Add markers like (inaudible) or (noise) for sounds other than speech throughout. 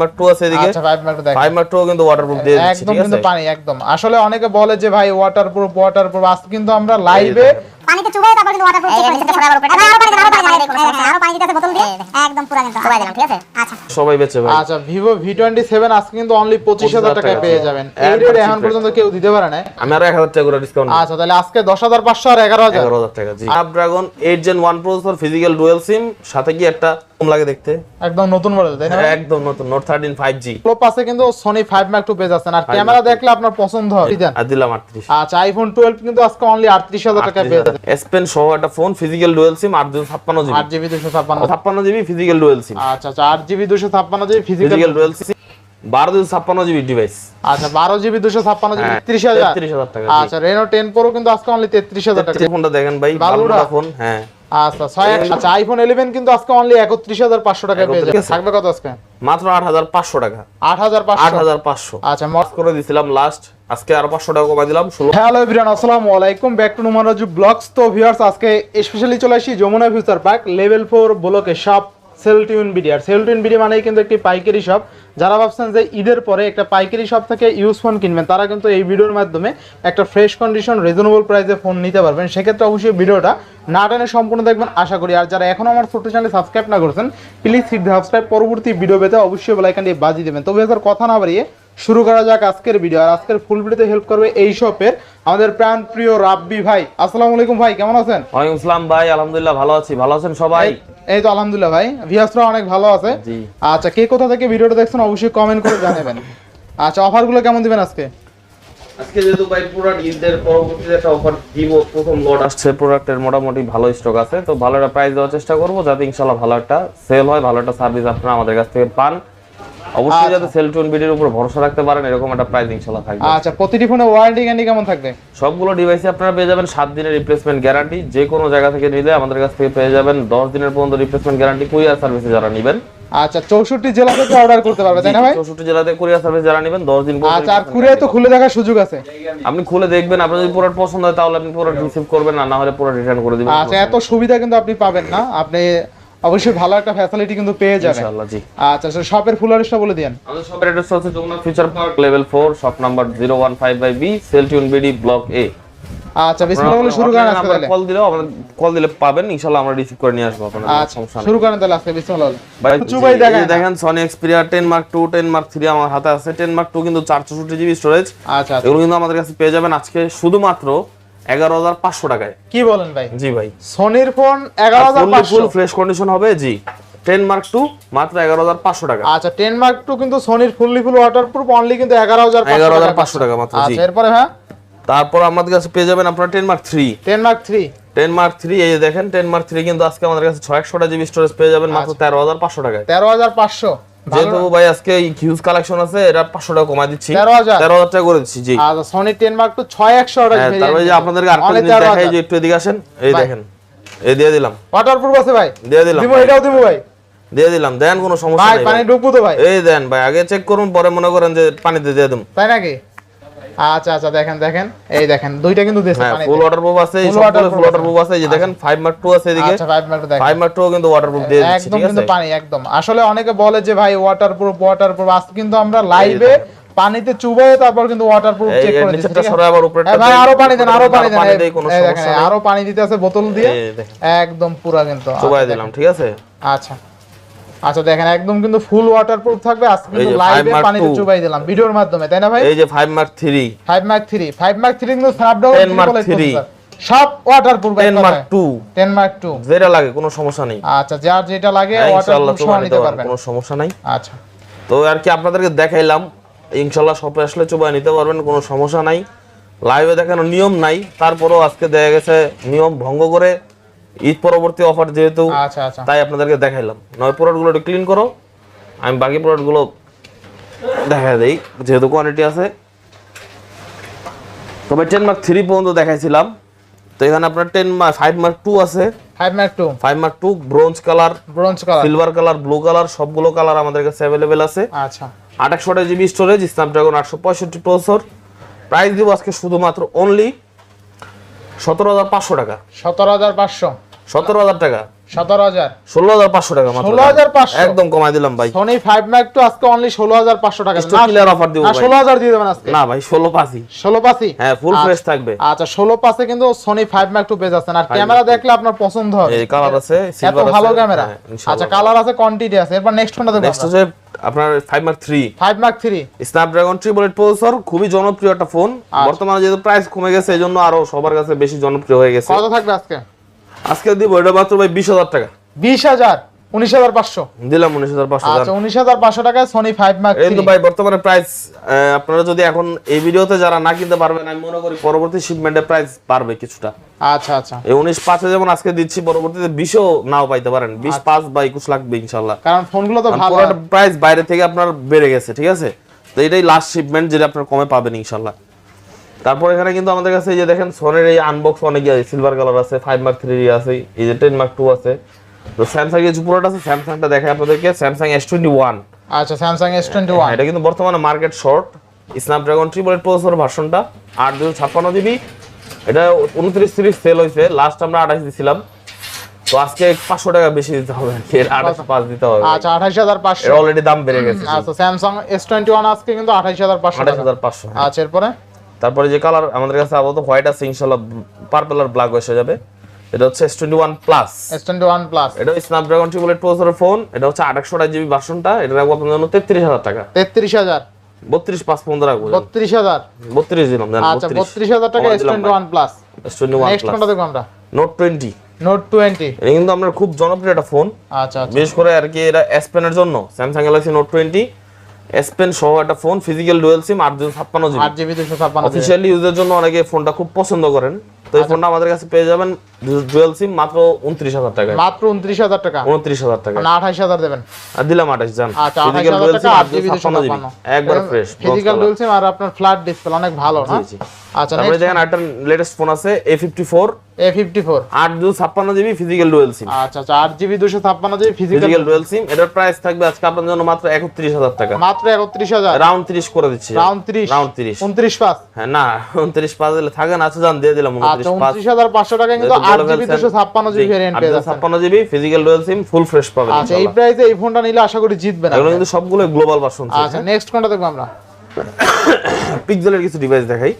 Mark আছে এদিকে। আচ্ছা ফাইভ মার্ক দেখ ফাইভ মার্ক টু কিন্তু ওয়াটারপ্রুফ দিয়ে দিচ্ছি একদম কিন্তু পানি একদম। আসলে অনেকে বলে যে ভাই ওয়াটারপ্রুফ ওয়াটার প্রুফ আজকে কিন্তু আমরা লাইভে পানিতে চুবাই তারপর কিন্তু ওয়াটারপ্রুফ চেক করে সরাবার উপরে আরও পানি আরও পানি দেখুন আরও পানি দিতে বোতল দিয়ে একদম পুরো কিন্তু দিলাম ঠিক আছে আচ্ছা। সবাই বেচে ভাই। আচ্ছা টোয়েন্টি আজকে কিন্তু অনলি 25,000 টাকায় পেয়ে যাবেন। একদম এই রেট এখন পর্যন্ত কেউ দিতে পারে না আমি আরও এক হাজার টাকা করে ডিসকাউন্ট আচ্ছা তাহলে আজকে দশ হাজার পাঁচশো আর এগারো হাজার। এগারো হাজার টাকা জি। Snapdragon eight gen one processor physical dual SIM সাথে কি একটা কম লাগে দেখতে? একদম নতুন মডেল তাই না একদম নতুন ফাইভ জি ফ্লো পাশে কিন্তু Sony five mark two page আছেন আর ক্যামেরা দেখলে আপনার পছন্দ হয়। আর দিলাম আটত্রিশ। আচ্ছা আইফোন টুয়েলভ কিন্তু আজকে অনলি আটত্রিশ হাজার টাকায় পেয়ে যাবেন এস পেন সহ একটা ফোন ফিজিক্যাল ডুয়েল সিম আট দুশো ছাপ্পান্ন জিবি। আট জিবি দুশো ছাপ্পান্ন। ছাপ্পান্ন জিবি ফিজিক্যাল ডুয়েল সিম আচ্ছা আচ্ছা আট জিবি দুশো ছাপ্পান্ন জিবি ফিজিক্যাল ডুয়েল সিম বারো দুশো ছাপ্পান্ন জিবি ডিভাইস আচ্ছা বারো জিবি দুশো ছাপ্পান্ন জিবি হ্যাঁ, ত্রিশ হাজার। টাকা, আচ্ছা রেনো টেন প্রো কিন্তু আজকে অনলি তেত্রিশ হাজার টাকা। ফোনটা দেখেন ভাই ফোন হ্যাঁ। আচ্ছা ছয় আচ্ছা আইফোন ইলেভেন কিন্তু আজকে অনলি একত্রিশ হাজার পাঁচশো টাকায় পেয়ে যাবে থাকবে কত আজকে? মাত্র আট হাজার পাঁচশো টাকা। আট হাজার আট পাঁচশো হাজার পাঁচশো। আচ্ছা মত করে দিছিলাম লাস্ট আজকে আরও পাঁচশো টাকা কমাই দিলাম হ্যালো এভরিওয়ান, আসসালামু আলাইকুম। Back to Numan Raju vlogs. তো ভিউয়ার্স, আজকে স্পেশালি চলে আসি Jamuna future park, level four ব্লকে শপ সেলটিউন বিডি আর সেলটিউন বিডি মানেই কিন্তু একটি পাইকারি শপ যারা ভাবছেন যে ঈদের পরে একটা পাইকারি শপ থেকে ইউজ ফোন কিনবেন, তারা কিন্তু এই ভিডিওর মাধ্যমে একটা ফ্রেশ কন্ডিশন রিজনেবল প্রাইসে ফোন নিতে পারবেন। সেক্ষেত্রে অবশ্যই ভিডিওটা না টেনে সম্পূর্ণ দেখবেন, আশা করি। আর যারা এখনও আমার ছোট্ট চ্যানেল সাবস্ক্রাইব না করেছেন প্লিজ হিট সাবস্ক্রাইব পরবর্তী ভিডিও পেতে অবশ্যই বেলাইকান দিয়ে বাজিয়ে দেবেন। তবে কথা না বাড়িয়ে শুরু করা যাক আজকের ভিডিও আর আজকের ফুল ভিডিওতে হেল্প করবে এই শপের আমাদের প্রাণ প্রিয় রাব্বি ভাই। আসসালামু আলাইকুম ভাই কেমন আছেন? ওয়ালাইকুম আসসালাম ভাই আলহামদুলিল্লাহ ভালো আছি। ভালো আছেন সবাই? এই- তো আলহামদুলিল্লাহ ভাই। ভিয়াসরা অনেক ভালো আছে। জি। আচ্ছা কে কোথা থেকে ভিডিওটা দেখছেন অবশ্যই কমেন্ট করে জানাবেন। আচ্ছা অফারগুলো কেমন দিবেন আজকে? আজকে যেহেতু ভাই প্রোডাক্ট ঈদের পরবর্তীতে একটা অফার দিব প্রথম লট আসছে প্রোডাক্টের মোটামুটি ভালো স্টক আছে। তো ভালো একটা প্রাইস দেওয়ার চেষ্টা করব যাতে ইনশাল্লাহ ভালো একটা সেল হয় ভালো একটা সার্ভিস আপনারা আমাদের কাছ থেকে পান। অবশ্যই আচ্ছা। যাতে সেল টুন বিডির উপর ভরসা রাখতে পারেন এরকম একটা প্রাইস ইনশাল্লাহ থাকবে। আচ্ছা প্রতিটি ফোনে ওয়ারেন্টি গ্যারান্টি কেমন থাকবে? সবগুলো ডিভাইসে আপনারা পেয়ে যাবেন সাত দিনের রিপ্লেসমেন্ট গ্যারান্টি যে কোনো জায়গা থেকে নিলে আমাদের কাছ থেকে পেয়ে যাবেন দশ দিনের পর্যন্ত রিপ্লেসমেন্ট গ্যারান্টি কুরিয়ার সার্ভিসে যারা নেবেন। আচ্ছা চৌষট্টি জেলা থেকে অর্ডার করতে পারবে তাই না ভাই? চৌষট্টি জেলাতে কুরিয়ার সার্ভিস যারা নেবেন দশ দিন পর্যন্ত আচ্ছা আর কুরিয়ার তো খুলে দেখার সুযোগ আছে। আপনি খুলে দেখবেন আপনার যদি প্রোডাক্ট পছন্দ হয় তাহলে আপনি প্রোডাক্ট রিসিভ করবেন আর না হলে প্রোডাক্ট রিটার্ন করে দিবেন। আচ্ছা এত সুবিধা কিন্তু আপনি পাবেন না। আপনি অবশ্যই ভালো একটা ফ্যাসিলিটি কিন্তু পেয়ে যাবেন। ইনশাআল্লাহ জি। আচ্ছা শপের ফুল অ্যাড্রেসটা বলে দিন আমাদের শপের অ্যাড্রেস হচ্ছে Jamuna future park level 4 shop number 015 by B Celltune BD block A আচ্ছা বিসমিল্লাহ বলে শুরু করেন আজকে তাহলে। কল দিলেও আমাদের কল দিলে পাবেন ইনশাআল্লাহ আমরা রিসিভ করে নিয়ে আসব আপনাদের আচ্ছা শুরু করেন তাহলে আজকে বিসমিল্লাহ। ভাই কিছু ভাই দেখেন। দেখেন সনি এক্সপেরিয়া 10 মার্ক 2 10 মার্ক 3 আমার হাতে আছে 10 মার্ক 2 কিন্তু 464 জিবি স্টোরেজ আচ্ছা। এগুলো কিন্তু আমাদের কাছে পেয়ে যাবেন আজকে শুধুমাত্র 11500 টাকায়। কি বলেন ভাই? জি ভাই। সোনির ফোন এগারো হাজার ফুল ফ্রেশ কন্ডিশন হবে জি। 10 মার্ক 2 মাত্র 11500 টাকা। আচ্ছা টেন মার্ক টু কিন্তু সোনির fully full waterproof only কিন্তু এগারো হাজার 11,500 টাকা মাত্র, জি। আচ্ছা এরপরে হ্যাঁ? তারপর আমাদের কাছে পেয়ে যাবেন আপনারা 10 mark 3 ten mark three 10 mark 3 এই দেখেন 10 মার্ক 3 কিন্তু আজকে আমাদের কাছে 600 জিবি স্টোরেজ পেয়ে যাবেন মাত্র আচ্ছা। 13500 টাকায়। তেরো হাজার পাঁচশো। যেহেতু ভাই আজকে হিউজ কালেকশন আছে এটা 500 টাকা দিচ্ছি। 13,000 13000 টাকা করে দিচ্ছি জি। আচ্ছা সোনি টেন মার্ক তো ছয় একশো হ্যাঁ, তারপরে যে আপনাদেরকে আরেকটা জিনিস দেখাই যে একটু এদিকে আসেন এই দেখেন এই দিয়ে দিলাম। ওয়াটার প্রুফ আছে ভাই। দিয়ে দিলাম। এটাও দিব ভাই। দিয়ে দিলাম দেন কোনো সমস্যা ভাই পানি ভাই। ডুববো তো ভাই। এই দেন ভাই আগে চেক করুন পরে মনে করেন যে পানিতে দিয়ে দেব তাই নাকি? আচ্ছা আচ্ছা দেখেন দেখেন। এই দেখেন দুইটা কিন্তু হ্যাঁ। ফুল ওয়াটার প্রুফ আছে এই সবগুলো ফুল ওয়াটার আছে। প্রুফ আছে এই যে দেখেন 5 মার্ক 2 আছে এদিকে। আচ্ছা ফাইভ মার্ক দেখেন। 5 মার্ক 2 কিন্তু ওয়াটার প্রুফ দিয়ে দিচ্ছি একদম কিন্তু পানি একদম। আসলে অনেকে বলে যে ভাই ওয়াটার প্রুফ ওয়াটার প্রুফ আজকে কিন্তু আমরা লাইভে পানিতে চুবাই তারপর কিন্তু ওয়াটার প্রুফ চেক করে দিচ্ছি আবার উপরেরটা হ্যাঁ, ভাই আরও পানি দেন আরও পানি দেন। এই- দেখেন আরও পানি দিতে আছে বোতল দিয়ে। একদম পুরা কিন্তু। আচ্ছা, দিলাম ঠিক আছে? আচ্ছা। আচ্ছা দেখেন একদম কিন্তু ফুল ওয়াটার প্রুফ থাকবে। আজকে কিন্তু লাইভে পানিতে চুবাই দিলাম ভিডিওর মাধ্যমে তাই না ভাই? এই যে 5 mark 3 five mark three five mark three কিন্তু স্ন্যাপড্রাগন 10 mark 3 সব waterproof 10 mark 2 ten mark two যেটা লাগে কোনো সমস্যা নেই। আচ্ছা যার যেটা লাগে হ্যাঁ, ওয়াটার প্রুফ চুবাই নিতে পারবেন। কোনো সমস্যা নাই। আচ্ছা। তো আর কি আপনাদেরকে দেখাইলাম ইনশাল্লাহ শপে আসলে চুবাই নিতে পারবেন কোনো সমস্যা নাই। লাইভে দেখানো নিয়ম নাই তারপরেও আজকে দেখা গেছে নিয়ম ভঙ্গ করে ঈদ পরবর্তী অফার যেহেতু আচ্ছা আচ্ছা। তাই আপনাদেরকে দেখাইলাম। নয় প্রোডাক্টগুলো একটু ক্লিন করো। আমি বাকি প্রোডাক্টগুলো দেখা দেই যেহেতু কোয়ান্টিটি আছে। তবে টেন মার্ক থ্রি পর্যন্ত দেখাইছিলাম। তো এখানে আপনার ten mark five mark two আছে। Five mark two five mark two bronze colour bronze colour silver colour blue colour সবগুলো কালার আমাদের কাছে অ্যাভেলেবেল আছে। আচ্ছা। আঠাশশো জিবি স্টোরেজ স্ন্যাপড্রাগন আটশো পঁয়ষট্টি প্রসেসর প্রাইস দিব আজকে শুধুমাত্র অনলি সতেরো হাজার পাঁচশো টাকা। সতেরো হাজার পাঁচশো। সতেরো হাজার টাকা। সতেরো হাজার। ষোলো হাজার পাঁচশো টাকা মাত্র। 16,500 একদম কমাই দিলাম ভাই। সোনি ফাইভ ম্যাক টু আজকে অনলি ষোলো হাজার পাঁচশো টাকা। Stock clear দিব ষোলো হাজার দিয়ে দেবেন আজকে। না ভাই ষোলো পাঁচই। ষোলো পাঁচই? হ্যাঁ ফুল ফ্রেশ থাকবে। আচ্ছা ষোলো পাঁচে কিন্তু Sony five mark two page আছেন আর ক্যামেরা দেখলে আপনার পছন্দ হবে। এই কালার আছে এত ভালো ক্যামেরা হ্যাঁ, আচ্ছা কালার আছে কোয়ান্টিটি আছে। এরপর নেক্সট কোনটা দেখব নেক্সট হচ্ছে আপনার five mark three five mark three Snapdragon triple eight processor খুবই জনপ্রিয় একটা ফোন আচ্ছা। বর্তমানে যেহেতু প্রাইস কমে গেছে এই জন্য আরও সবার কাছে বেশি জনপ্রিয় হয়ে গেছে। কত থাকবে আজকে? আজকে দিব এটা মাত্র ভাই বিশ হাজার টাকা। বিশ হাজার উনিশ হাজার পাঁচশো। দিলাম উনিশ হাজার পাঁচশো আচ্ছা উনিশ হাজার পাঁচশো টাকায় সোনি ফাইভ মার্ক কিন্তু ভাই বর্তমানে প্রাইস আপনারা যদি এখন এই ভিডিওতে যারা না কিনতে পারবেন আমি মনে করি পরবর্তী শিপমেন্টের প্রাইস কিছুটা। আচ্ছা আচ্ছা। এই উনিশ পাঁচে যেমন আজকে দিচ্ছি পরবর্তীতে বিশও নাও পাইতে পারেন। বিশ পাঁচ বা একুশ লাগবে ইনশাল্লাহ। কারণ ফোনগুলো তো ভালো। প্রাইস বাইরে থেকে আপনার বেড়ে গেছে ঠিক আছে? তো এটাই লাস্ট শিপমেন্ট যেটা আপনার কমে পাবেন ইনশাল্লাহ। তারপর এখানে কিন্তু আমাদের কাছে এই যে দেখেন সোনের এই আনবক্স অনেক সিলভার কালার আছে ফাইভ মার্ক থ্রি আছে এই যে টেন মার্ক টু আছে। তো স্যামসাং এর যে পুরোটা আছে স্যামসাংটা দেখাই আপনাদেরকে স্যামসাং এস টোয়েন্টি ওয়ান আচ্ছা স্যামসাং এস টোয়েন্টি ওয়ান এটা কিন্তু বর্তমানে market short Snapdragon triple eight processor ভার্সনটা আট দুশো ছাপ্পান্ন জিবি এটা উনত্রিশ তিরিশ সেল হয়েছে লাস্ট আমরা আঠাশ দিছিলাম। তো আজকে পাঁচশো টাকা বেশি দিতে হবে এর আঠাশ পাঁচ দিতে হবে। আচ্ছা আঠাশ হাজার পাঁচশো। অলরেডি দাম বেড়ে গেছে। আচ্ছা স্যামসাং এস টোয়েন্টি ওয়ান আজকে কিন্তু আঠাশ হাজার পাঁচশো আঠাশ হাজার পাঁচশো। আচ্ছা এরপরে? তারপরে যে কালার আমাদের কাছে আপাতত হোয়াইট আছে ইনশাল্লাহ পার্পল আর ব্ল্যাক এসে যাবে। এটা হচ্ছে S twenty one plus S twenty one plus এটা স্ন্যাপড্রাগন ট্রিপল এইট প্রসেসরের ফোন এটা হচ্ছে আঠাশশো জিবি ভার্সনটা এটা রাখব আপনার জন্য তেত্রিশ হাজার টাকা। তেত্রিশ হাজার। বত্রিশ পাঁচ পনেরো রাখব। বত্রিশ হাজার। বত্রিশ দিলাম জান আচ্ছা বত্রিশ। হাজার টাকা S twenty one plus S twenty one next plus কোনটা দেখব আমরা। নোট টোয়েন্টি নোট টোয়েন্টি এটা কিন্তু আপনার খুব জনপ্রিয় একটা ফোন আচ্ছা আচ্ছা। বিশেষ করে আর কি এটা এস পেনের জন্য। Samsung Galaxy Note twenty S pen সহ একটা ফোন ফিজিক্যাল ডুয়েল সিম আট দুশো ছাপ্পান্ন জিবি। অফিসিয়ালি ইউজের জন্য অনেকে ফোনটা খুব পছন্দ করেন। তো এই ফোনটা আমাদের কাছে পেয়ে যাবেন ডুয়েল সিম মাত্র উনত্রিশ হাজার টাকায় মাত্র উনত্রিশ হাজার টাকা। উনত্রিশ হাজার টাকা। মানে আঠাশ হাজার দেবেন। আর দিলাম আঠাশ জান। আচ্ছা আঠাশ ফিজিক্যাল হাজার ডুয়েল টাকা সিম জিবি দুশো ছাপ্পান্ন জিবি। ছাপ্পান্ন। একবার ফ্রেশ ফিজিক্যাল ডুয়েল সিম আর আপনার ফ্ল্যাট ডিসপ্লে অনেক ভালো না? আচ্ছা তারপরে দেখেন একটা লেটেস্ট ফোন আছে A fifty four A fifty four আট দুশো ছাপ্পান্ন জিবি ফিজিক্যাল ডুয়েল সিম আচ্ছা আচ্ছা জিবি দুশো ছাপ্পান্ন জিবি ফিজিক্যাল ডুয়েল সিম এটার প্রাইস থাকবে আজকে আপনার জন্য মাত্র একত্রিশ হাজার টাকা। মাত্র একত্রিশ হাজার? রাউন্ড তিরিশ করে দিচ্ছি। রাউন্ড ত্রিশ? রাউন্ড তিরিশ। উনত্রিশ পাঁচ? হ্যাঁ না (laughs) উনত্রিশ পাঁচ দিলে থাকে না আচ্ছা জান দিয়ে দিলাম আচ্ছা উনত্রিশ পাঁচ। উনত্রিশ হাজার পাঁচশো টাকা কিন্তু GB physical dual SIM full fresh পাবেন আচ্ছা এই প্রাইসে এই ফোনটা নিলে আশা করি জিতবেন এগুলো কিন্তু সবগুলো গ্লোবাল ভার্সন আচ্ছা নেক্সট কোনটা দেখব আমরা? (coughs) পিক্সেলের কিছু ডিভাইস দেখাই।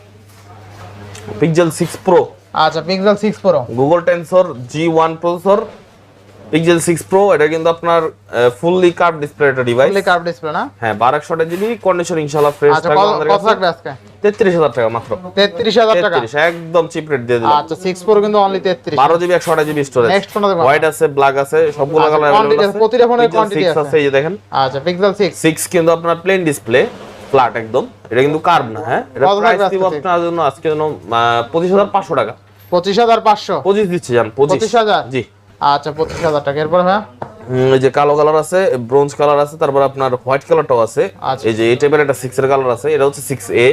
পিক্সেল সিক্স প্রো আচ্ছা Pixel six Pro Google Tensor G one processor Pixel six Pro এটা কিন্তু আপনার ফুললি কার্ভ ডিসপ্লে একটা ডিভাইস ফুললি কার্ভ ডিসপ্লে না? হ্যাঁ বারো একশো জিবি কন্ডিশন ইনশাল্লাহ ফ্রেশ আচ্ছা থাকবে কত আমাদের কত কাছে। থাকবে আজকে? তেত্রিশ হাজার টাকা মাত্র। তেত্রিশ হাজার টাকা? তেত্রিশ একদম চিপ রেট দিয়ে দিলাম। আচ্ছা সিক্স প্রো কিন্তু অনলি তেত্রিশ। বারো জিবি একশো জিবি স্টোরেজ Next কোনটা দেখব? হোয়াইট আছে ব্ল্যাক আছে সবগুলো আচ্ছা, কালার quantity আছে, প্রতিটা ফোনের quantity আছে। আছে এই যে দেখেন। আচ্ছা পিক্সেল সিক্স সিক্স কিন্তু আপনার প্লেন ডিসপ্লে ফ্ল্যাট একদম। এটা কিন্তু কার্ভ না হ্যাঁ? এটা প্রাইস দিব আপনার জন্য আজকে জন্য পঁচিশ হাজার পাঁচশো টাকা। পঁচিশ হাজার পাঁচশো। পঁচিশ দিচ্ছি জান পঁচিশ। 25,000? জি। আচ্ছা পঁচিশ হাজার টাকা। এরপর হ্যাঁ? এই যে কালো কালার আছে ব্রোঞ্জ কালার আছে তারপর আপনার হোয়াইট কালারটাও আছে। আচ্ছা। এই যে এই টাইপের একটা সিক্স এর কালার আছে এটা হচ্ছে সিক্স এ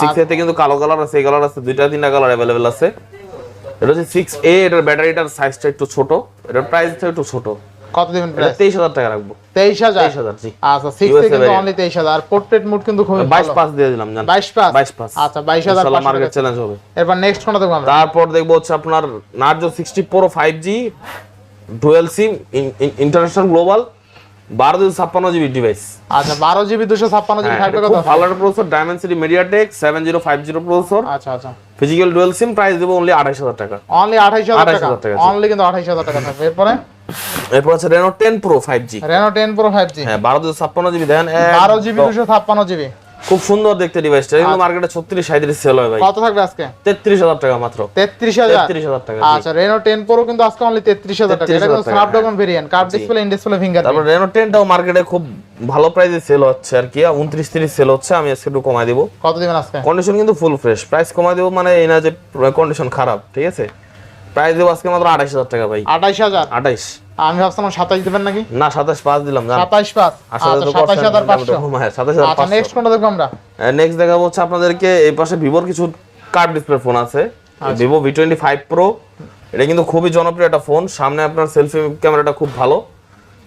সিক্স এতে কিন্তু কালো কালার আছে এই কালার আছে দুইটা তিনটা কালার অ্যাভেলেবেল আছে। এটা হচ্ছে সিক্স এ এটার ব্যাটারিটার সাইজটা একটু ছোট এটার প্রাইসটা একটু ছোট। কত দিবেন প্রাইস টাকা রাখব। জি। আচ্ছা অনলি পোর্ট্রেট মুড কিন্তু পাস দিয়ে দিলাম জান। বাইশ পাস আচ্ছা মার্কেট চ্যালেঞ্জ হবে। এরপর নেক্সট কোনটা দেখব আমরা? তারপর দেখব হচ্ছে আপনার Narzo sixty Pro five G dual SIM international global বারো দুশো ছাপ্পান্ন জিবি ডিভাইস আচ্ছা বারো জিবি দুশো ছাপ্পান্ন জিবি থাকবে কত ভালো processor Dimensity MediaTek seven zero five zero processor আচ্ছা আচ্ছা। ফিজিক্যাল ডুয়েল সিম প্রাইস দেবো অনলি আঠাশ হাজার টাকা। অনলি আঠাশ হাজার টাকা? অনলি কিন্তু আঠাইশ হাজার টাকা থাকবে। এরপরে? এরপর আছে Reno ten Pro five G Reno ten Pro five G হ্যাঁ বারো দুশো ছাপ্পান্ন জিবি দেখেন বারো জিবি দুশো ছাপ্পান্ন জিবি। খুব সুন্দর দেখতে ডিভাইসটা কিন্তু মার্কেটে ছত্রিশ সাঁত্রিশ সেল হয় ভাই। কত থাকবে আজকে? তেত্রিশ হাজার টাকা মাত্র। তেত্রিশ হাজার? তেত্রিশ হাজার টাকা আচ্ছা রেনো টেন প্রো কিন্তু আজকে অনলি তেত্রিশ হাজার টাকা। এটা 33,000 কিন্তু Snapdragon variant curve display in display finger তারপর রেনো টেনটাও মার্কেটে খুব ভালো প্রাইসে সেল হচ্ছে আর কি। উনত্রিশ তিরিশ সেল হচ্ছে আমি আজকে একটু কমাই দিব। কত দিবেন আজকে? কন্ডিশন কিন্তু ফুল ফ্রেশ প্রাইস কমাই দেবো মানে এই না যে কন্ডিশন খারাপ ঠিক আছে? প্রাইস দেবো আজকে মাত্র আঠাইশ হাজার টাকা ভাই। আঠাইশ হাজার? আঠাইশ। আমি ভাবছিলাম সাতাইশ দিবেন নাকি? না সাতাশ পাঁচ দিলাম জান। সাতাইশ পাঁচ? আচ্ছা তো সাতাইশ হাজার পাঁচশো। সাতাশ আচ্ছা নেক্সট কোনটা দেখব আমরা? নেক্সট দেখাবো হচ্ছে আপনাদেরকে এই পাশে ভিভোর কিছু কার্ভ ডিসপ্লে ফোন আছে। আচ্ছা। Vivo V twenty five pro এটা কিন্তু খুবই জনপ্রিয় একটা ফোন সামনে আপনার সেলফি ক্যামেরাটা খুব ভালো।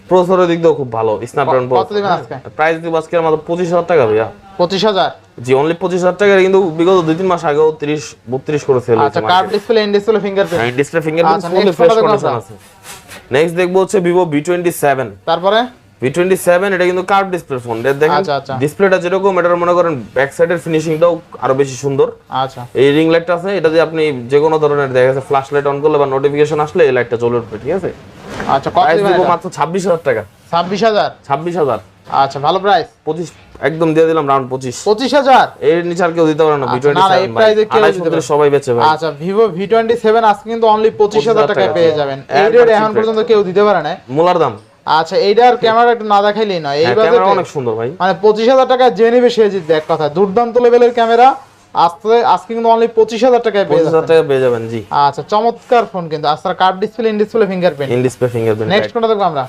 প্রসেসরের দিক দিয়েও খুব ভালো স্ন্যাপড্রাগন কত দিবেন আজকে? প্রাইস দিব আজকে মাত্র পঁচিশ হাজার টাকা ভাইয়া। পঁচিশ হাজার? জি অনলি পঁচিশ হাজার টাকা কিন্তু বিগত দুই তিন মাস আগেও তিরিশ বত্রিশ করে সেল আচ্ছা curved display in display fingerprint display fingerprint আচ্ছা, ফুলি ফ্রেশ কন্ডিশন আছে। নেক্সট দেখব হচ্ছে ভিভো ভি টোয়েন্টি সেভেন তারপরে? ভি টোয়েন্টি সেভেন এটা কিন্তু কার্ভ ডিসপ্লে ফোন দেখেন আচ্ছা, আচ্ছা। ডিসপ্লেটা যেরকম এটার মনে করেন ব্যাক সাইডের ফিনিশিংটাও আরও বেশি সুন্দর। আচ্ছা। এই রিং লাইটটা আছে এটা দিয়ে আপনি যে কোনো ধরনের দেখা গেছে ফ্ল্যাশ লাইট অন করলে বা নোটিফিকেশন আসলে এই লাইটটা চলে উঠবে ঠিক আছে? আচ্ছা কত দেবো? মাত্র ছাব্বিশ হাজার টাকা। ছাব্বিশ হাজার? ছাব্বিশ হাজার। আচ্ছা ভালো প্রাইস পঁচিশ একদম দিয়ে দিলাম রাউন্ড পঁচিশ। পঁচিশ হাজার? এর নিচে আর কেউ দিতে পারে না আচ্ছা, না, এই প্রাইসে কেউ দিতে পারে। সবাই বেচে ভাই। আচ্ছা আজকে কিন্তু অনলি পঁচিশ হাজার 25,000 টাকায় টাকা। পেয়ে যাবেন। এখন পর্যন্ত কেউ দিতে পারে না। মোলার দাম। আচ্ছা এইটার ক্যামেরা একটু না দেখাইলেই নয়। এই হ্যাঁ, বাজেটে ক্যামেরা অনেক সুন্দর ভাই। মানে পঁচিশ হাজার টাকায় যে নেবে সে জিতবে এক কথা। দুর্দান্ত লেভেলের ক্যামেরা আজকে আজকে কিন্তু অনলি পঁচিশ হাজার টাকায় পেয়ে টাকা পেয়ে যাবেন জি। আচ্ছা চমৎকার ফোন কিন্তু। Curved display in display fingerprint in display fingerprint next কোনটা দেখব আমরা?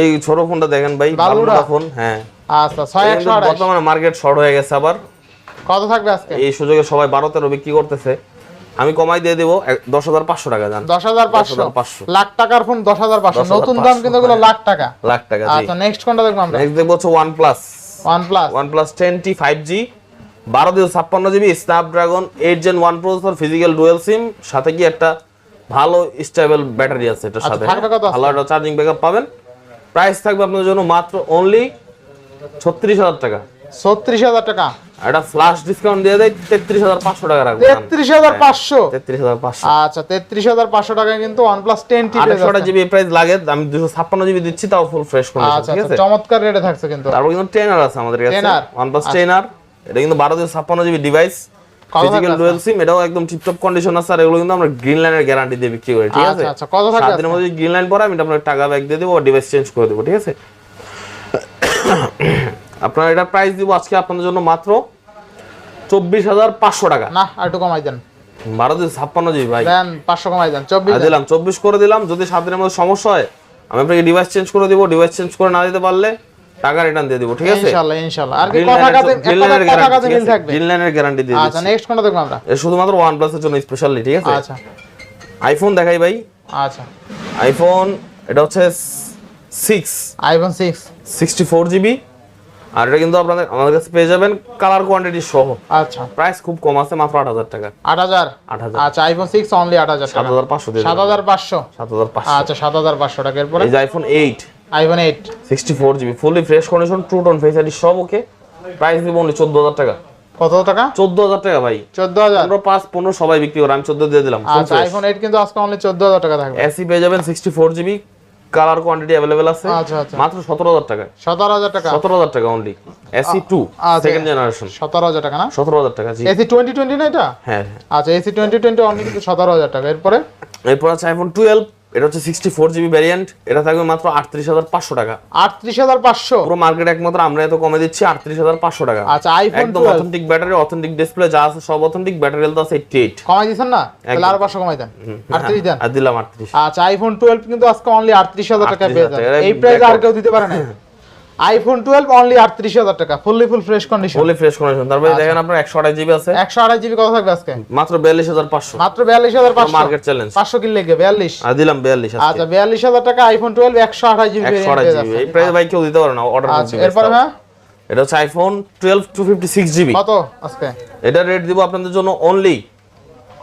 এই ছোট ফোনটা দেখেন ভাই বালুরা? বালুরা ফোন হ্যাঁ। আচ্ছা ছয় একশো বর্তমানে মার্কেট শর্ট হয়ে গেছে আবার। কত থাকবে আজকে? এই সুযোগে সবাই বারো তেরো বিক্রি করতেছে। আমি কমাই দিয়ে দেবো দশ হাজার পাঁচশো টাকা জান দশ হাজার পাঁচশো। 10,500 লাখ টাকার ফোন দশ হাজার পাঁচশো। নতুন দাম কিন্তু এগুলো লাখ টাকা। লাখ টাকা আচ্ছা নেক্সট কোনটা দেখব আমরা? নেক্সট দেখব হচ্ছে one plus one plus one plus ten T five G বারো দুশো ছাপ্পান্ন GB Snapdragon eight gen one processor physical dual SIM সাথে কি একটা ভালো স্টেবল ব্যাটারি আছে এটার আচ্ছা, সাথে? ভালো একটা চার্জিং ব্যাকআপ পাবেন। প্রাইস থাকবে আপনাদের জন্য মাত্র অনলি ছত্রিশ হাজার টাকা। ছত্রিশ হাজার টাকা। একটা ফ্লাশ ডিসকাউন্ট দিয়ে দেয় তেত্রিশ হাজার পাঁচশো টাকা রাখব তেত্রিশ হাজার পাঁচশো? তেত্রিশ হাজার পাঁচশো। আচ্ছা তেত্রিশ হাজার পাঁচশো টাকায় কিন্তু ওয়ান প্লাস টেন টি আঠাশশোটা জিবি প্রাইস লাগে আমি দুশো ছাপ্পান্ন জিবি দিচ্ছি তাও ফুল ফ্রেশ কন্ডিশন আচ্ছা আচ্ছা চমৎকার রেটে থাকছে কিন্তু। তারপর কিন্তু টেনার আছে আমাদের কাছে। 10R ওয়ান প্লাস টেনার এটা কিন্তু বারো দুশো ছাপ্পান্ন জিবি ডিভাইস কত ফিজিক্যাল থাকবে সিম এটাও একদম টিপটপ কন্ডিশন আছে আর এগুলো কিন্তু আমরা গ্রিন লাইনের গ্যারান্টি দিয়ে বিক্রি করি ঠিক আছে? আচ্ছা আচ্ছা কত থাকবে সাত দিনের মধ্যে গ্রিন লাইন পরে আমি আপনার টাকা ব্যাক দিয়ে দেবো ডিভাইস চেঞ্জ করে দেবো ঠিক আছে? আপনার এটা প্রাইস দিব আজকে আপনাদের জন্য মাত্র চব্বিশ হাজার পাঁচশো টাকা। না আর একটু কমাই দেন। বারো ছাপ্পান্ন জিবি ভাই। দেন পাঁচশো কমাই দেন চব্বিশ দিলাম চব্বিশ করে দিলাম যদি সাত দিনের মধ্যে সমস্যা হয় আমি আপনাকে ডিভাইস চেঞ্জ করে দিব ডিভাইস চেঞ্জ করে না দিতে পারলে টাকা রিটার্ন দিয়ে দিব ঠিক আছে? ইনশাআল্লাহ ইনশাআল্লাহ। আর কি কথা লাইনের কথা কাজে মিল থাকবে। গ্রিন গ্যারান্টি দিয়ে আচ্ছা নেক্সট কোনটা দেখব আমরা? এটা শুধুমাত্র ওয়ান প্লাসের জন্য স্পেশালি ঠিক আছে? আচ্ছা। আইফোন দেখাই ভাই। আচ্ছা। আইফোন এটা হচ্ছে six iPhone six sixty four GB আর এটা কিন্তু আপনাদের আমাদের কাছে পেয়ে যাবেন কালার কোয়ান্টিটি সহ। আচ্ছা। প্রাইস খুব কম আছে মাত্র আট হাজার টাকা। আট হাজার? আট হাজার। আচ্ছা আইফোন সিক্স অনলি আট হাজার সাত টাকা হাজার পাঁচশো দিয়ে সাত হাজার পাঁচশো? সাত হাজার পাঁচশো। আচ্ছা সাত হাজার পাঁচশো টাকা। এরপরে? এই iPhone eight iPhone eight sixty four GB fully fresh condition true tone face ID সব ওকে প্রাইস দিব অনলি চোদ্দ হাজার টাকা। কত টাকা? চোদ্দ হাজার টাকা ভাই। চোদ্দ হাজার? পনেরো পাঁচ পনেরো সবাই বিক্রি করে আমি চোদ্দ দিয়ে দিলাম আচ্ছা আইফোন এইট কিন্তু আজকে অনলি চোদ্দ হাজার টাকা থাকবে। এসি পেয়ে যাবেন sixty four GB colour quantity available আছে। আচ্ছা, আচ্ছা। মাত্র সতেরো হাজার টাকা। সতেরো হাজার টাকা? সতেরো হাজার টাকা অনলি এসি টু আচ্ছা। সেকেন্ড জেনারেশন সতেরো হাজার টাকা না? সতেরো হাজার টাকা জি। এসি টোয়েন্টি টোয়েন্টি না এটা? হ্যাঁ হ্যাঁ। আচ্ছা এসি টোয়েন্টি টোয়েন্টি অনলি কিন্তু সতেরো হাজার টাকা। এরপরে? এরপর আছে আইফোন টুয়েলভ এটা হচ্ছে সিক্সটি ফোর জিবি ভ্যারিয়েন্ট এটা থাকবে মাত্র আটত্রিশ হাজার পাঁচশো টাকা। আটত্রিশ হাজার পাঁচশো? পুরো মার্কেট একমাত্র আমরা এত কমে দিচ্ছি আটত্রিশ হাজার পাঁচশো টাকা। আচ্ছা আইফোন একদম অথেন্টিক ব্যাটারি অথেন্টিক ডিসপ্লে যা আছে সব অথেন্টিক ব্যাটারি হেলথ আছে এইটটি এইট কমাই দিচ্ছেন না? তাহলে। আরও পাঁচশো কমাই দেন। আটত্রিশ দেন। আর দিলাম আটত্রিশ। আচ্ছা আইফোন টুয়েলভ কিন্তু আজকে অনলি আটত্রিশ হাজার টাকা পেয়ে যাবেন এই প্রাইস আর কেউ দিতে পারে না? আইফোন টুয়েলভ অনলি আটত্রিশ হাজার টাকা fully full fresh condition fully fresh condition তারপরে আচ্ছা। দেখেন আপনার একশো আঠাশ জিবি আছে। একশো আড়াই জিবি কত থাকবে আজকে? মাত্র বিয়াল্লিশ হাজার পাঁচশো। মাত্র বিয়াল্লিশ হাজার পাঁচশো। মার্কেট চ্যালেঞ্জ পাঁচশো কিনলে গিয়ে বিয়াল্লিশ। আর দিলাম বিয়াল্লিশ আচ্ছা বিয়াল্লিশ হাজার টাকা আইফোন টুয়েলভ একশো আঠাশ জিবি একশো আঠাশ জিবি এই প্রাইস ভাই কেউ দিতে পারে না অর্ডার আচ্ছা এরপরে হ্যাঁ এটা হচ্ছে iPhone twelve two fifty six GB কত আজকে? এটা রেট দিব আপনাদের জন্য অনলি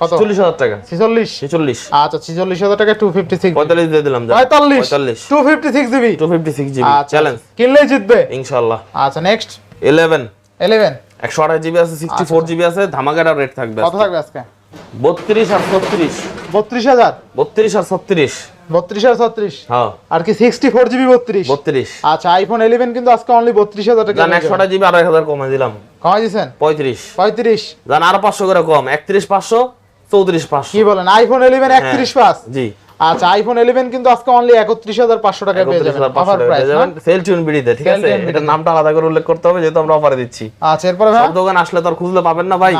কত? চল্লিশ হাজার টাকা। ছিচল্লিশ? ছেচল্লিশ। আচ্ছা ছিচল্লিশ হাজার টাকা টু ফিফটি সিক্স পঁয়তাল্লিশ দিয়ে দিলাম পঁয়তাল্লিশ? পঁয়তাল্লিশ। Two fifty six GB two fifty six GB আচ্ছা চ্যালেঞ্জ কিনলেই জিতবে? ইনশাল্লাহ আচ্ছা নেক্সট ইলেভেন ইলেভেন একশো আঠাশ জিবি আছে সিক্সটি ফোর জিবি আছে ধামাকাটা রেট থাকবে কত থাকবে আজকে? বত্রিশ আর ছত্রিশ। বত্রিশ হাজার? বত্রিশ আর ছত্রিশ। বত্রিশ আর ছত্রিশ? হ্যাঁ। আর কি সিক্সটি ফোর জিবি বত্রিশ? বত্রিশ। আচ্ছা আইফোন ইলেভেন কিন্তু আজকে অনলি বত্রিশ হাজার টাকা জিবি এক হাজার কমে দিলাম। কমাই পঁয়ত্রিশ। পঁয়ত্রিশ। জান আরও পাঁচশো করে কম। একত্রিশ পাঁচশো চৌত্রিশ পাঁচশো। কি বলেন? আইফোন ইলেভেন একত্রিশ পাঁচ? জি। আচ্ছা আইফোন ইলেভেন কিন্তু আজকে অনলি পেয়ে যাবেন। অফার প্রাইস বিডিতে ঠিক আছে? tune নামটা আলাদা করে উল্লেখ করতে হবে যেহেতু আমরা অফারে দিচ্ছি। আচ্ছা এরপরে ভাই? সব দোকান আসলে তো আর খুঁজলে পাবেন না ভাই।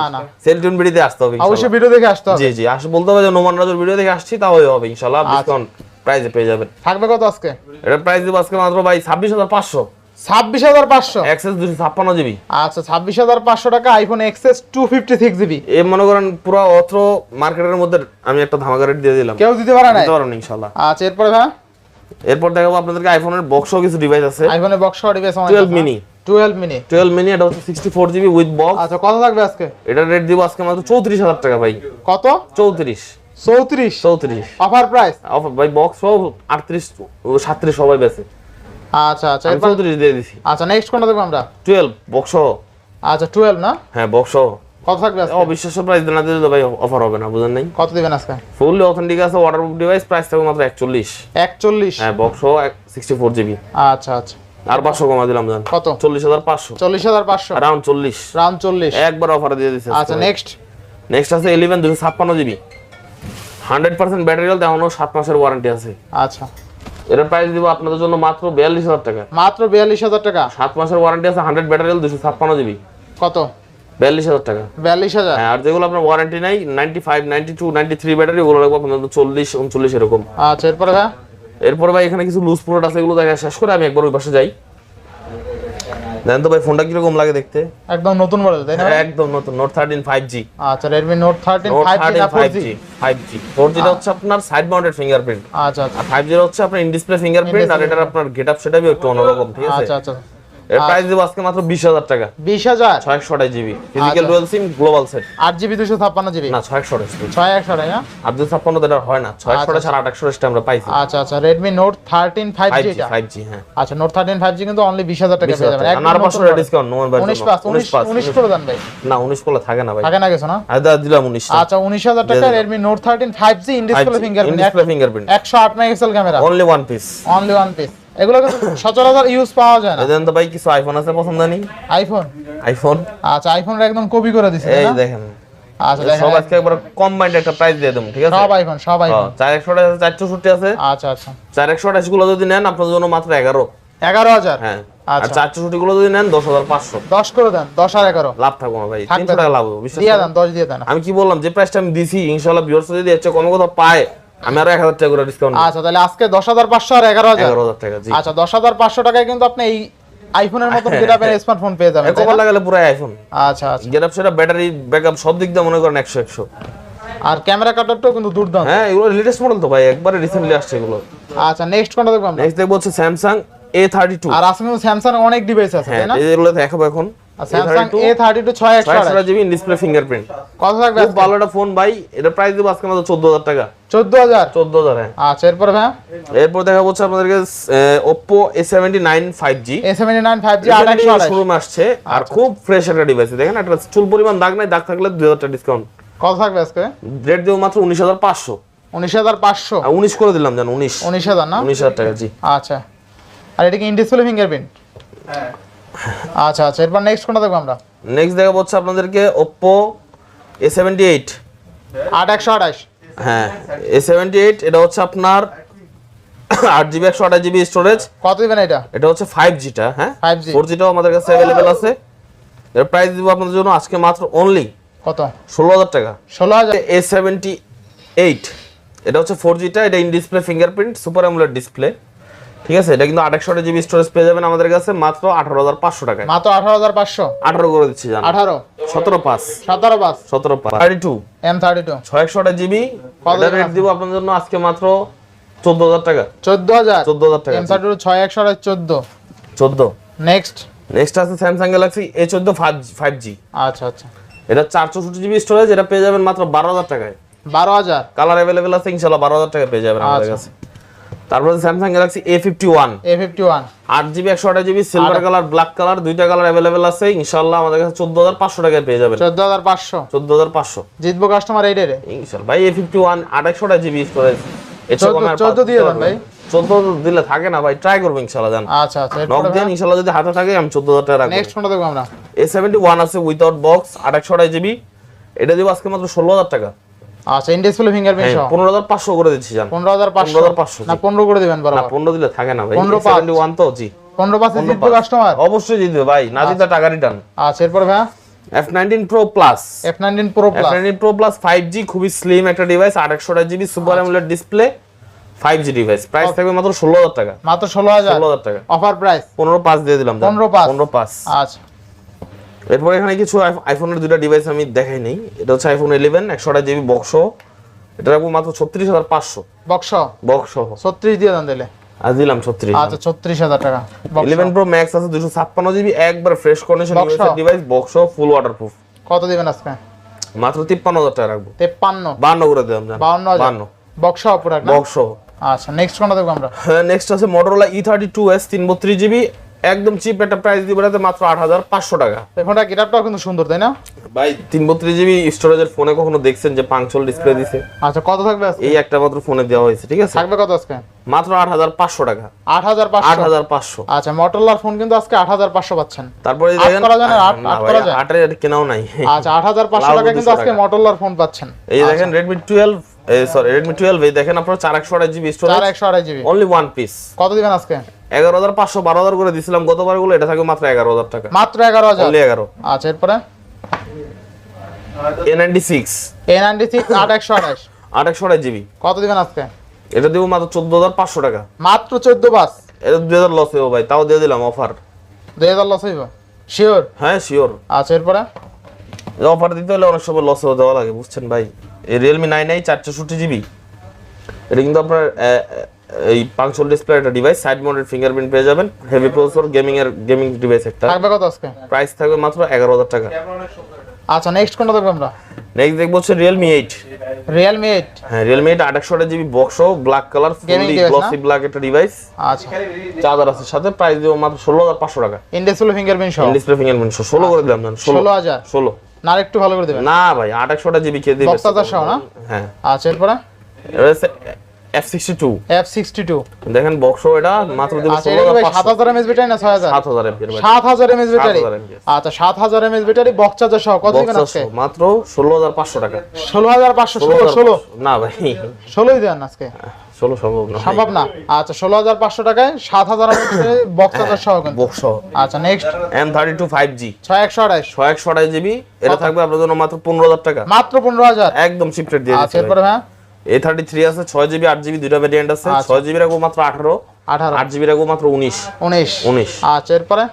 বিডিতে আসতে হবে অবশ্যই ইনশাআল্লাহ। ভিডিও দেখে আসতে হবে। জি জি আসলে বলতে হবে যে নোমান রাজুর ভিডিও দেখে আসছি তাহলে হবে আচ্ছা। ডিসকাউন্ট প্রাইসে পেয়ে যাবেন। থাকবে কত আজকে? এটার প্রাইস দিব আজকে মাত্র ভাই ছাব্বিশ হাজার পাঁচশো। ছাব্বিশ হাজার পাঁচশো। এক্সেস দুশো ছাপ্পান্ন জিবি আচ্ছা ছাব্বিশ হাজার পাঁচশো টাকা iPhone XS two fifty six GB এ মনে করেন পুরো অত্র মার্কেটের মধ্যে আমি একটা ধামাকা রেট দিয়ে দিলাম। কেউ দিতে পারে না দিতে পারেন ইনশাল্লাহ আচ্ছা এরপরে ভাই? এরপর দেখাবো আপনাদেরকে আইফোনের বক্সও কিছু ডিভাইস আছে। আইফোনের box device twelve mini twelve mini twelve mini এটা হচ্ছে sixty four GB with box আচ্ছা কত থাকবে আজকে? এটা রেট দিব আজকে মাত্র চৌত্রিশ হাজার টাকা ভাই। কত? চৌত্রিশ। চৌত্রিশ? চৌত্রিশ। অফার প্রাইস অফার ভাই বক্স সহ আটত্রিশ সাতত্রিশ সবাই বেছে আচ্ছা আচ্ছা এরপর চৌত্রিশ দিয়ে দিছি। আচ্ছা নেক্সট কোনটা দেখব আমরা? টুয়েলভ বক্স আচ্ছা টুয়েলভ না? হ্যাঁ বক্স কত থাকবে আজকে? অবিশ্বাস্য প্রাইস না দিলে ভাই অফার হবে না বুঝেন নাই? কত দিবেন আজকে? ফুললি অথেন্টিক আছে ওয়াটারপ্রুফ ডিভাইস প্রাইস থাকবে মাত্র একচল্লিশ। একচল্লিশ? হ্যাঁ বক্স সহ সিক্সটি ফোর জিবি আচ্ছা আচ্ছা। আর পাঁচশো কমা দিলাম জান কত? চল্লিশ হাজার পাঁচশো। চল্লিশ হাজার পাঁচশো। অ্যারাউন্ড চল্লিশ। রাউন্ড চল্লিশ। একবার অফারে দিয়ে দিচ্ছে আচ্ছা নেক্সট নেক্সট আছে ইলেভেন দুশো ছাপ্পান্ন জিবি হান্ড্রেড পার্সেন্ট ব্যাটারি এখনও সাত মাসের ওয়ারেন্টি আছে। আচ্ছা। এটার প্রাইস দিব আপনাদের জন্য মাত্র বিয়াল্লিশ হাজার টাকা। মাত্র বিয়াল্লিশ হাজার টাকা? সাত মাসের ওয়ারেন্টি আছে হান্ড্রেড ব্যাটারি দুশো ছাপ্পান্ন জিবি কত? বিয়াল্লিশ হাজার টাকা। বিয়াল্লিশ হাজার? হ্যাঁ আর যেগুলো আপনার ওয়ারেন্টি নাই ninety five ninety two ninety three battery ওগুলো লাগবে আপনাদের চল্লিশ উনচল্লিশ এরকম। আচ্ছা এরপরে ভাই? এরপরে ভাই এখানে কিছু লুজ প্রোডাক্ট আছে এগুলো দেখা শেষ করে আমি একবার ওই পাশে যাই। দেন তো ভাই ফোনটা কীরকম লাগে দেখতে? একদম নতুন মডেল তাই না একদম নতুন নোট থার্টিন ফাইভ জি আচ্ছা Redmi note thirteen note five G five G four জিটা হচ্ছে আপনার সাইড মাউন্টেড ফিঙ্গারপ্রিন্ট আচ্ছা আচ্ছা। আর ফাইভ জিরো হচ্ছে আপনার ইন ডিসপ্লে ফিঙ্গারপ্রিন্ট আর এটার আপনার গেট আপ একটু অন্যরকম ঠিক আছে? আচ্ছা আচ্ছা। এর প্রাইস দেবো আজকে মাত্র বিশ হাজার টাকা। বিশ হাজার? ছয়শো আঠাশ GB. Physical. Dual SIM global set আট জিবি দুশো ছাপ্পান্ন জিবি? না ছয়শো আঠাশ ছয় একশো আর দুশো ছাপ্পান্ন তো এটা হয় না। ছয়শো আচ্ছা, আঠাশ আর আটশো আঠাশটা আমরা পাইছি। আচ্ছা আচ্ছা ফাইভ ফাইভ জি জি এটা? ফাইভ জি হ্যাঁ। আচ্ছা থার্টিন ফাইভ জি কিন্তু অনলি বিশ হাজার টাকা পেয়ে যাবেন। আর পাঁচশো ডিসকাউন্ট নোমান ভাই উনিশ পাঁচ উনিশ উনিশ করে দেন ভাই। না উনিশ করলে থাকে না ভাই। থাকে না কিছু না? আর দা দিলাম উনিশ আচ্ছা উনিশ হাজার টাকা দিলাম। Redmi note thirteen five G in display fingerprint display fingerprint একশো আট megapixel camera. Only one piece only one piece এগুলো সচরাচর ইউজ পাওয়া যায় না। এদের তো ভাই কিছু আইফোন আছে পছন্দ নেই আইফোন আইফোন আচ্ছা আইফোনটা একদম কপি করে দিছে এই দেখেন। আচ্ছা দেখেন সব আজকে একবার কম্বাইন্ড একটা প্রাইস দিয়ে দেবো ঠিক আছে? সব আইফোন সব আইফোন চার একশো আছে চার চৌষট্টি আছে। আচ্ছা আচ্ছা। গুলো যদি নেন আপনার জন্য মাত্র এগারো। এগারো হাজার? হ্যাঁ। আচ্ছা। গুলো যদি নেন দশ হাজার পাঁচশো। দশ করে দেন আর লাভ থাকব না ভাই টাকা লাভ হবে দিয়ে দেন দশ দিয়ে দেন। আমি কি বললাম যে প্রাইসটা আমি দিছি ইনশাল্লাহ ভিউয়ার্স যদি এর চেয়ে কমে কোথাও পায় আমি আরও এক হাজার টাকা করে ডিসকাউন্ট আচ্ছা তাহলে আজকে দশ হাজার পাঁচশো আর এগারো হাজার। এগারো হাজার টাকা জি। আচ্ছা দশ হাজার পাঁচশো টাকায় কিন্তু আপনি এই আইফোনের মতন (laughs) যেটা আপনি স্মার্টফোন পেয়ে যাবেন না? লাগালে পুরো আইফোন আচ্ছা আচ্ছা। সেটা ব্যাটারি ব্যাকআপ সব দিক দিয়ে মনে করেন একশো একশো। আর ক্যামেরা কাটারটাও কিন্তু দুর্দান্ত। হ্যাঁ এগুলো লেটেস্ট মডেল তো ভাই একবারে রিসেন্টলি আসছে এগুলো। আচ্ছা নেক্সট কোনটা দেখব আমরা? নেক্সট দেখব হচ্ছে স্যামসাং এ থার্টি টু আর আজকে কিন্তু স্যামসাং অনেক ডিভাইস আছে হ্যাঁ তাই না এগুলো দেখাবো এখন। স্যামসাং জিবি ডিসপ্লে ফিঙ্গারপ্রিন্ট কত থাকবে খুব ভালো একটা ফোন ভাই এটা প্রাইস দেবো আজকে টাকা। চোদ্দ হাজার? চোদ্দ হাজার হ্যাঁ। আচ্ছা এরপরে ভাই এরপর দেখা হচ্ছে আপনাদেরকে আঠাশ শোরুম আসছে আর খুব ফ্রেশ একটা ডিভাইস দেখেন চুল পরিমাণ দাগ নাই দাগ থাকলে দুই হাজার টাকা ডিসকাউন্ট কত থাকবে আজকে? রেট দেবো মাত্র উনিশ হাজার পাঁচশো। উনিশ হাজার পাঁচশো? আর উনিশ করে দিলাম জান উনিশ। উনিশ হাজার না? উনিশ হাজার টাকা জি। আচ্ছা। আর এটা কি ইন ডিসপ্লে ফিঙ্গারপ্রিন্ট আচ্ছা আচ্ছা এরপর নেক্সট কোনটা দেখব আমরা? নেক্সট দেখা হচ্ছে আপনাদেরকে আট একশো আঠাশ। হ্যাঁ এ সেভেন্টি এইট এটা হচ্ছে আপনার আট জিবি একশো আঠাশ জিবি স্টোরেজ কত দিবেন এটা? এটা হচ্ছে ফাইভ জিটা হ্যাঁ? 5G ফোর জিটাও আমাদের কাছে অ্যাভেলেবেল আছে। এর প্রাইস দিব আপনাদের জন্য আজকে মাত্র অনলি কত? ষোলো হাজার টাকা। ষোলো হাজার। এ সেভেন্টি এইট এটা হচ্ছে ফোর জিটা এটা in display fingerprint super AMOLED display ঠিক আছে? এটা কিন্তু আঠাশশো জিবি স্টোরেজ পেয়ে যাবেন আমাদের কাছে মাত্র আঠারো হাজার পাঁচশো টাকায়। মাত্র আঠারো হাজার পাঁচশো? আঠারো করে দিচ্ছি জান। আঠারো? সতেরো পাঁচ। সতেরো পাঁচ? সতেরো পাঁচ। Thirty two M thirty two GB. Rate? দিব আপনাদের জন্য আজকে মাত্র চোদ্দ হাজার টাকা। চোদ্দ হাজার? চোদ্দ হাজার টাকা। এম থার্টি টু ছয় একশো চোদ্দ। চোদ্দ। নেক্সট নেক্সট আছে স্যামসাং গ্যালাক্সি এ চোদ্দ ফাইভ জি আচ্ছা আচ্ছা। এটা চার চৌষট্টি জিবি স্টোরেজ এটা পেয়ে যাবেন মাত্র বারো হাজার টাকায়। বারো হাজার? কালার অ্যাভেলেবেল আছে ইনশাল্লাহ বারো হাজার টাকা পেয়ে যাবেন আমাদের আচ্ছা। কাছে। তারপরে Samsung Galaxy A fifty one A fifty one আট জিবি একশো আঠাশ GB silver colour black colour দুইটা কালার অ্যাভেলেবেল আছে। ইনশাল্লাহ আমাদের কাছে চোদ্দ হাজার পাঁচশো টাকায় পেয়ে যাবেন। চোদ্দ হাজার পাঁচশো? চোদ্দ হাজার পাঁচশো। জিতবো কাস্টমার এই রে ইনশাল্লাহ ভাই এ ফিফটি ওয়ান আট একশো জিবি স্টোরেজ চোদ্দ- দিয়ে দেন ভাই। চোদ্দ দিলে থাকে না ভাই ট্রাই করব ইনশাল্লাহ জান। আচ্ছা আচ্ছা নক দেন ইনশাল্লাহ যদি হাতে থাকে আমি চোদ্দ হাজার টাকা রাখব। নেক্সট কোনটা দেখব আমরা। এ সেভেন্টি ওয়ান আছে উইথাউট বক্স আট একশো জিবি এটা দিব আজকে মাত্র ষোলো হাজার টাকা। আচ্ছা ইন ডিসপ্লে ফিঙ্গারপ্রিন্ট সহ। পনেরো হাজার পাঁচশো করে দিচ্ছি জান। পনেরো হাজার পাঁচশো। 15,500 না পনেরো করে দিবেন না বরাবর। পনেরো দিলে থাকে না ভাই। পনেরো পাঁচ। সেভেন্টি ওয়ান তো জি। পনেরো পাঁচে পনেরো কাস্টমার অবশ্যই জিতবে ভাই না জিতে টাকা রিটার্ন আচ্ছা এরপরে ভাই F nineteen pro plus F nineteen pro F plus nineteen pro plus five G খুবই স্লিম একটা ডিভাইস আট একশো GB super AMOLED display five G device price থাকবে মাত্র ষোলো হাজার টাকা। মাত্র ষোলো হাজার? ষোলো হাজার টাকা। অফার প্রাইস পনেরো পাঁচ দিয়ে দিলাম জান। 15 পাঁচ। পনেরো পাঁচ। আচ্ছা। এরপর এখানে কিছু আইফোনের দুটা ডিভাইস আমি দেখাই নেই। এটা হচ্ছে আইফোন ইলেভেন একশো আঠাশ জিবি বক্স এটা রাখব মাত্র ছত্রিশ হাজার পাঁচশো। বক্স বক্স ছত্রিশ দিয়ে দেন দিলে আজ দিলাম ছত্রিশ। আচ্ছা ছত্রিশ হাজার টাকা। ইলেভেন প্রো ম্যাক্স আছে দুশো ছাপ্পান্ন জিবি একবার fresh condition device box full waterproof কত দিবেন আজকে? মাত্র তিপ্পান্ন হাজার টাকা রাখব। তেপ্পান্ন। বান্ন করে দিলাম জান। বান্ন বক্স বক্স আচ্ছা নেক্সট কোনটা দেখব আমরা? নেক্সট আছে Motorola E thirty two S তিন বত্রিশ জিবি একদম চিপ একটা প্রাইস দিবে এটাতে মাত্র আট হাজার পাঁচশো টাকা। এই ফোনটা গিটারটাও কিন্তু সুন্দর তাই না? ভাই তিন বত্রিশ জিবি স্টোরেজের ফোনে কখনো দেখছেন যে পাংচল ডিসপ্লে দিছে? আচ্ছা কত থাকবে এই একটা মাত্র ফোনে দেওয়া হয়েছে ঠিক আছে? থাকবে কত আজকে? মাত্র আট হাজার পাঁচশো টাকা। আট হাজার আট হাজার পাঁচশো। আচ্ছা মোটরলার ফোন কিন্তু আজকে আট হাজার পাঁচশো পাচ্ছেন। তারপরে? আটের কেনাও নাই। আচ্ছা আট হাজার পাঁচশো টাকা কিন্তু আজকে। মোটরলার ফোন পাচ্ছেন। এই দেখেন Redmi twelve sorry Redmi twelve এই দেখেন আপনার চার একশো আঠাশ জিবি চার একশো আড়াই জিবি অনলি ওয়ান পিস কত দিবেন আজকে? এগারো হাজার পাঁচশো বারো হাজার করে দিছিলাম গতবারগুলো এটা থাকবে মাত্র এগারো হাজার টাকা। মাত্র এগারো হাজার? এগারো। আচ্ছা এরপরে? A ninety six. A ninety six আট একশো আঠাশ। আট একশো আঠাশ জিবি। কত দিবেন আজকে? এটা দিব মাত্র চোদ্দ হাজার পাঁচশো টাকা। মাত্র চোদ্দ বাস? এটা দুই হাজার লস হইব ভাই তাও দিয়ে দিলাম অফার দুই হাজার লস হইব? শিওর হ্যাঁ শিওর আচ্ছা এরপরে? অফার দিতে হলে অনেক সময় লস হয়ে দেওয়া লাগে বুঝছেন ভাই। এই রিয়েলমি নাইন আই চারশোষট্টি জিবি। এটা কিন্তু আপনার এই পাঁচশো ডিসপ্লে একটা ডিভাইস সাইড মাউন্টেড ফিঙ্গারপ্রিন্ট পেয়ে যাবেন হেভি প্রসেসর গেমিং এর গেমিং ডিভাইস একটা। থাকবে কত আজকে? প্রাইস থাকবে মাত্র এগারো হাজার টাকা। আচ্ছা নেক্সট কোনটা দেখব আমরা? নেক্সট দেখব হচ্ছে রিয়েলমি এইট রিয়েলমি এইট হ্যাঁ রিয়েলমি এইট আঠাশশো জিবি বক্স ও black colour fully glossy black একটা ডিভাইস আচ্ছা। চার্জার আছে সাথে প্রাইস দেবো মাত্র ষোলো হাজার পাঁচশো টাকা। ইন্ডেসপ্লে ফিঙ্গারপ্রিন্ট সহ? ডিসপ্লে ফিঙ্গারপ্রিন্ট ষোলো করে দিলাম জান ষোলো। হাজার? ষোলো। না একটু ভালো করে দেবেন। না ভাই আঠাশশোটা জিবি কে দিবে Box charger সহ না? হ্যাঁ। আচ্ছা এরপরে? এটা হচ্ছে F sixty two F sixty two দেখেন বক্স এটা মাত্র দেবো আচ্ছা ষোলো এটা কি হাজার ভাই সাত পাঁচশো হাজার এমএস ব্যাটারি না ছয় হাজার? সাত হাজার এমপির সাত হাজার এমএস ব্যাটারি 7000 mAh আচ্ছা সাত হাজার এমএস ব্যাটারি বক্স চার্জার সহ কত দিবেন আজকে? মাত্র ষোলো হাজার পাঁচশো টাকা। ষোলো হাজার পাঁচশো ষোলো ষোলো না ভাই। ষোলোই দেন আজকে। ষোলো সম্ভব না। সম্ভব না। আচ্ছা ষোলো হাজার পাঁচশো টাকায় সাত হাজার বক্স চার্জার সহ বক্স আচ্ছা next M thirty two five G ছয় একশো আড়াইশ ছয় একশো আঠাশ জিবি এটা থাকবে আপনার জন্য মাত্র পনেরো হাজার টাকা। মাত্র পনেরো হাজার। একদম চিপ রেট দিয়ে আচ্ছা এরপরে হ্যাঁ? এ থার্টি থ্রি আছে ছয় জিবি আট জিবি দুইটা ভ্যারিয়েন্ট আছে। আচ্ছা। ছয় জিবি রাখব মাত্র আঠারো আঠারো। আট জিবি রাখব মাত্র উনিশ। উনিশ। উনিশ। আচ্ছা এরপরে?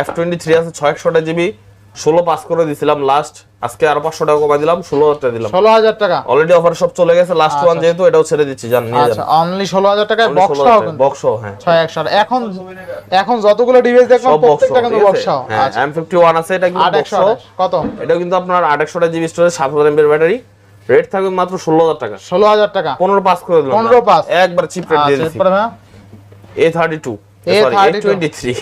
এফ টোয়েন্টি থ্রি আছে ছয় একশো জিবি ষোলো পাস করে দিছিলাম লাস্ট আজকে আরও পাঁচশো টাকা কমাই দিলাম ষোলো হাজার টাকা দিলাম। ষোলো হাজার টাকা? অলরেডি অফার সব চলে গেছে লাস্ট ওয়ান যেহেতু এটাও ছেড়ে দিচ্ছি জান নিয়ে আচ্ছা যান। অনলি ষোলো হাজার টাকায় বক্স বক্স হ্যাঁ। ছয় একশো এখন এখন যতগুলো ডিভাইস দেখলাম বক্স প্রত্যেকটা কিন্তু বক্স হ্যাঁ আচ্ছা। এম ফিফটি ওয়ান আছে এটা কিন্তু আট একশো কত? এটাও কিন্তু আপনার আট একশোটা জিবি স্টোরেজ সাত হাজার এমবির ব্যাটারি রেট থাকবে মাত্র ষোলো হাজার টাকা। ষোলো হাজার টাকা। পনেরো পাস করে দিলাম 15 pass? একবার চিপ রেট দিয়ে আচ্ছা দিচ্ছি হ্যাঁ A thirty two A32 twenty three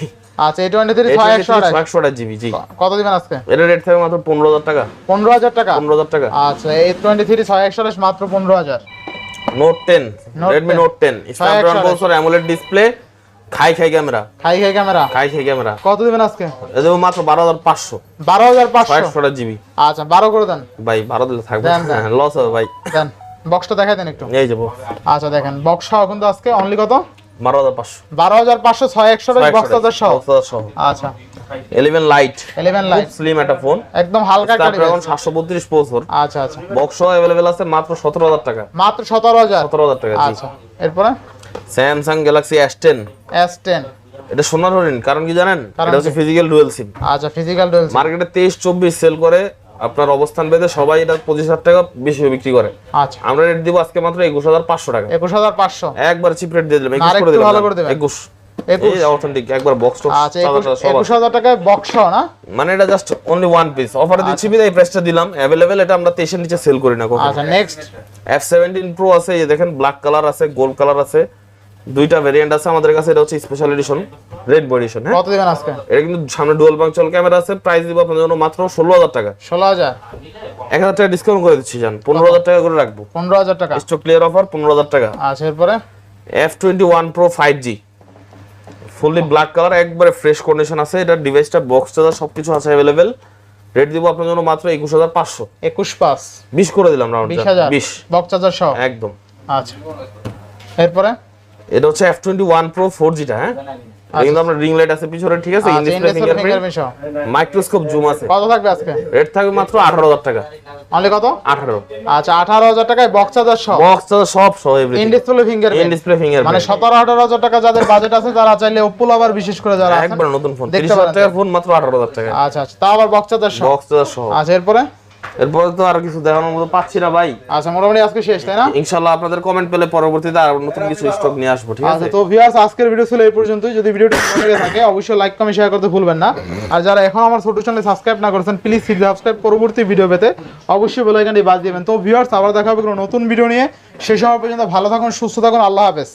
আচ্ছা এই টোয়েন্টি থ্রি ছয় একশো। GB G. কত দিবেন আজকে? এটা রেট থাকবে মাত্র পনেরো হাজার টাকা। পনেরো হাজার টাকা? পনেরো হাজার টাকা। আচ্ছা এই টোয়েন্টি থ্রি ছয় একশো মাত্র পনেরো হাজার। Note ten Redmi note ten Snapdragon 128 processor AMOLED display খাই খাই ক্যামেরা। খাই খাই ক্যামেরা। খাই খাই ক্যামেরা। কত দিবেন আজকে? এটা দেবো মাত্র বারো হাজার পাঁচশো। বারো হাজার পাঁচশো? জিবি। আচ্ছা বারো করে দেন। ভাই বারো দিলে থাকবে। লস হবে ভাই। দেন বক্সটা দেখাই দেন একটু। এই যাব আচ্ছা দেখেন বক্স সহ কিন্তু আজকে অনলি কত? বারো হাজার পাঁচশো। বারো হাজার পাঁচশো ছয় একশো বক্স চার্জার সহ। আচ্ছা। Eleven lite eleven lite slim একটা ফোন একদম হালকা device। সাতশো বত্রিশ প্রসেসর আচ্ছা আচ্ছা। বক্স অ্যাভেলেবেল আছে মাত্র সতেরো হাজার টাকা। মাত্র সতেরো হাজার। সতেরো হাজার টাকা আচ্ছা। এরপরে? Samsung Galaxy S ten S ten এটা সোনার হরিণ কারণ কি জানেন? এটা হচ্ছে ফিজিক্যাল ডুয়েল সিম আচ্ছা ফিজিক্যাল ডুয়েল মার্কেটে তেইশ চব্বিশ সেল করে আপনার অবস্থান বেঁধে সবাই এটা পঁচিশ হাজার টাকা বেশি বিক্রি করে। আচ্ছা। আমরা রেট দিব আজকে মাত্র একুশ হাজার পাঁচশো টাকা। একুশ হাজার পাঁচশো। একবার চিপ রেট দিয়ে দিলাম না, একুশ আরেকটু করে দিলাম ভালো করে দেবেন। একুশ। একুশ। এই অথেন্টিক একবার বক্স আচ্ছা টাকায় বক্স না? মানে এটা জাস্ট অনলি ওয়ান পিস অফারে দিচ্ছি বিধায় এই প্রাইসটা দিলাম। এটা আমরা নিচে সেল করি না কখনো। আচ্ছা নেক্সট আছে এই দেখেন ব্ল্যাক কালার আছে গোল্ড কালার আছে। দুইটা ভেরিয়েন্ট আছে আমাদের কাছে এটা হচ্ছে special edition red body edition হ্যাঁ? কত দিবেন আজকে? এটা কিন্তু সামনে ডুয়াল বাংচল ক্যামেরা আছে প্রাইস দিব আপনাদের জন্য মাত্র ষোলো হাজার টাকা। ষোলো হাজার? এক হাজার টাকা ডিসকাউন্ট করে দিচ্ছি জান। পনেরো হাজার টাকা করে রাখব। পনেরো হাজার টাকা। স্টক ক্লিয়ার অফার পনেরো হাজার টাকা। আচ্ছা এরপরে? F twenty one pro five G fully black colour একবারে ফ্রেশ কন্ডিশন আছে। এটা ডিভাইসটা বক্স চার্জার সবকিছু আছে অ্যাভেলেবেল রেট দিব আপনার জন্য মাত্র একুশ হাজার পাঁচশো। একুশ পাঁচ। বিশ করে দিলাম রাউন্ড বিশ হাজার। বিশ। বক্স চার্জার সহ? একদম। আচ্ছা। এরপরে? এটা হচ্ছে F twenty one pro four জিটা হ্যাঁ? এটা কিন্তু আপনার রিং লাইট আছে পিছনে ঠিক আছে? আচ্ছা ইনডিসপ্লে ফিঙ্গারপ্রিন্ট মাইক্রোস্কোপ জুম আছে। কত থাকবে আজকে? রেট থাকবে মাত্র আঠারো হাজার টাকা। অনলি কত? আঠারো। আচ্ছা আঠারো হাজার টাকায় বক্স চার্জার সহ। বক্স চার্জার সব সহ everything in display fingerprint in display মানে ফিঙ্গারপ্রিন্ট সতেরো আঠারো হাজার টাকা যাদের বাজেট আছে তারা চাইলে ওপ্পো আবার বিশেষ করে যারা একবার নতুন ফোন দেখতে তিরিশ হাজার পারেন। টাকার ফোন মাত্র আঠারো হাজার টাকা। আচ্ছা আচ্ছা তাও আবার বক্স চার্জার সহ। বক্স চার্জার সহ। আচ্ছা এরপরে? এরপরে তো আর কিছু দেখানোর মতো পাচ্ছি না ভাই। আচ্ছা মোটামুটি আজকে শেষ তাই না? আপনাদের কমেন্ট পেলে পরবর্তীতে আর নতুন কিছু স্টক নিয়ে আসব ঠিক আছে? আচ্ছা তো ভিউয়ার্স আজকের ভিডিও ছিল এই পর্যন্তই। যদি ভিডিওটি ভালো লেগে থাকে অবশ্যই লাইক কমেন্ট শেয়ার করতে ভুলবেন না। আর যারা এখন আমার ছোট চ্যানেল সাবস্ক্রাইব না করেছেন প্লিজ সাবস্ক্রাইব পরবর্তী ভিডিও পেতে। অবশ্যই বেল আইকনটি বাজ দিবেন। তো ভিউয়ার্স আবার দেখা হবে কোনো নতুন ভিডিও নিয়ে। সেই সময় পর্যন্ত ভালো থাকুন সুস্থ থাকুন আল্লাহ হাফেজ।